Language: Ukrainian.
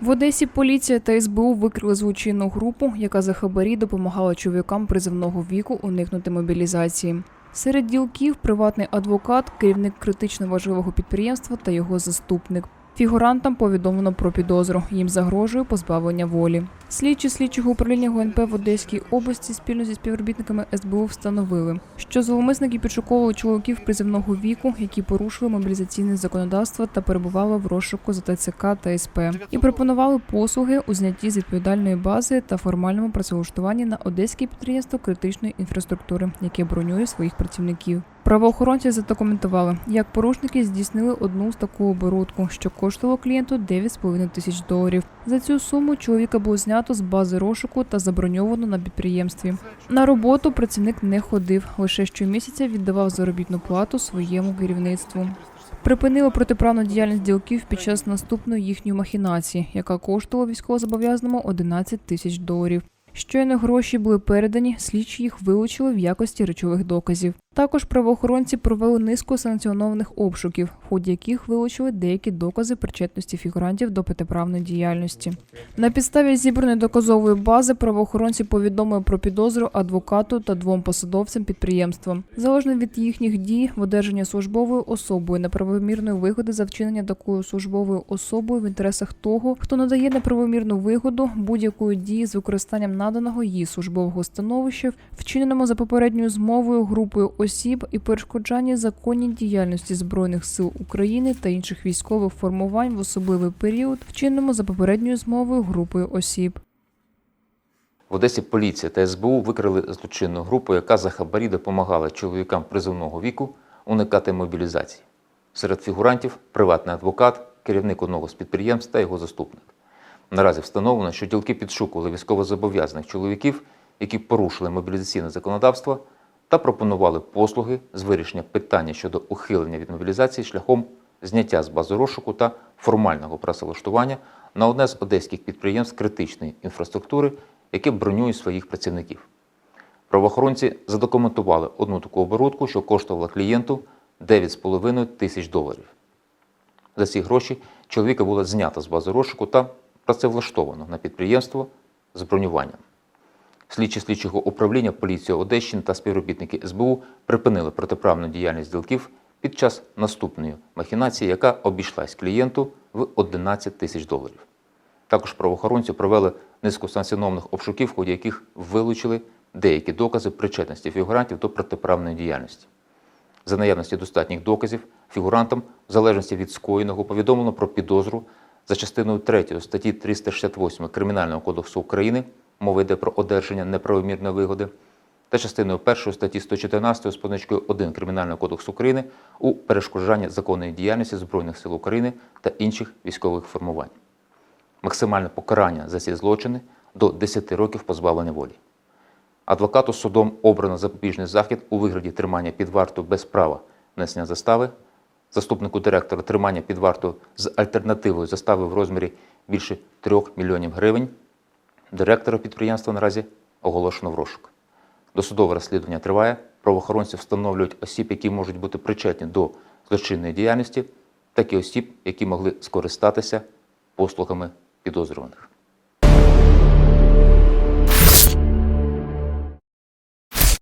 В Одесі поліція та СБУ викрили злочинну групу, яка за хабарі допомагала чоловікам призивного віку уникнути мобілізації. Серед ділків приватний адвокат, керівник критично важливого підприємства та його заступник. Фігурантам повідомлено про підозру. Їм загрожує позбавлення волі. Слідчі слідчого управління ГУНП в Одеській області спільно зі співробітниками СБУ встановили, що зловмисники підшуковували чоловіків призивного віку, які порушили мобілізаційне законодавство та перебували в розшуку за ТЦК та СП, і пропонували послуги у знятті з відповідальної бази та формальному працевлаштуванні на одеське підприємство критичної інфраструктури, яке бронює своїх працівників. Правоохоронці задокументували, як порушники здійснили одну з таку оборудку, що коштувало клієнту 9,5 тисяч доларів. За цю суму чоловіка було знято з бази розшуку та заброньовано на підприємстві. На роботу працівник не ходив, лише щомісяця віддавав заробітну плату своєму керівництву. Припинили протиправну діяльність ділків під час наступної їхньої махінації, яка коштувала військовозобов'язаному 11 тисяч доларів. Щойно гроші були передані, слідчі їх вилучили в якості речових доказів. Також правоохоронці провели низку санкціонованих обшуків, в ході яких вилучили деякі докази причетності фігурантів до протиправної діяльності. На підставі зібраної доказової бази правоохоронці повідомили про підозру адвокату та двом посадовцям підприємства. Залежно від їхніх дій в одержанні службовою особою неправомірної вигоди за вчинення такою службовою особою в інтересах того, хто надає неправомірну вигоду будь-якої дії з використанням наданого їй службового становища, вчиненому за попередньою змовою групою осіб і перешкоджанні законній діяльності збройних сил України та інших військових формувань в особливий період, вчиненому за попередньою змовою групою осіб. В Одесі поліція та СБУ викрили злочинну групу, яка за хабарі допомагала чоловікам призовного віку уникати мобілізації. Серед фігурантів приватний адвокат, керівник одного з підприємств та його заступник. Наразі встановлено, що ділки підшукували військовозобов'язаних чоловіків, які порушили мобілізаційне законодавство та пропонували послуги з вирішення питання щодо ухилення від мобілізації шляхом зняття з бази розшуку та формального працевлаштування на одне з одеських підприємств критичної інфраструктури, яке бронює своїх працівників. Правоохоронці задокументували одну таку оборудку, що коштувала клієнту 9,5 тисяч доларів. За ці гроші чоловіка було знято з бази розшуку та працевлаштовано на підприємство з бронюванням. Слідчі слідчого управління поліції Одещини та співробітники СБУ припинили протиправну діяльність ділків під час наступної махінації, яка обійшлась клієнту в 11 тисяч доларів. Також правоохоронці провели низку санкціонованих обшуків, в ході яких вилучили деякі докази причетності фігурантів до протиправної діяльності. За наявності достатніх доказів фігурантам, в залежності від скоєного, повідомлено про підозру за частиною 3 статті 368 Кримінального кодексу України, мова йде про одержання неправомірної вигоди, та частиною 1 статті 114 з позначкою 1 Кримінального кодексу України у перешкоджанні законної діяльності Збройних сил України та інших військових формувань. Максимальне покарання за ці злочини до 10 років позбавлення волі. Адвокату судом обрано запобіжний захід у вигляді тримання під вартою без права внесення застави, заступнику директора тримання під вартою з альтернативою застави в розмірі більше 3 мільйонів гривень. Директора підприємства наразі оголошено в розшук. Досудове розслідування триває. Правоохоронці встановлюють осіб, які можуть бути причетні до злочинної діяльності, так і осіб, які могли скористатися послугами підозрюваних.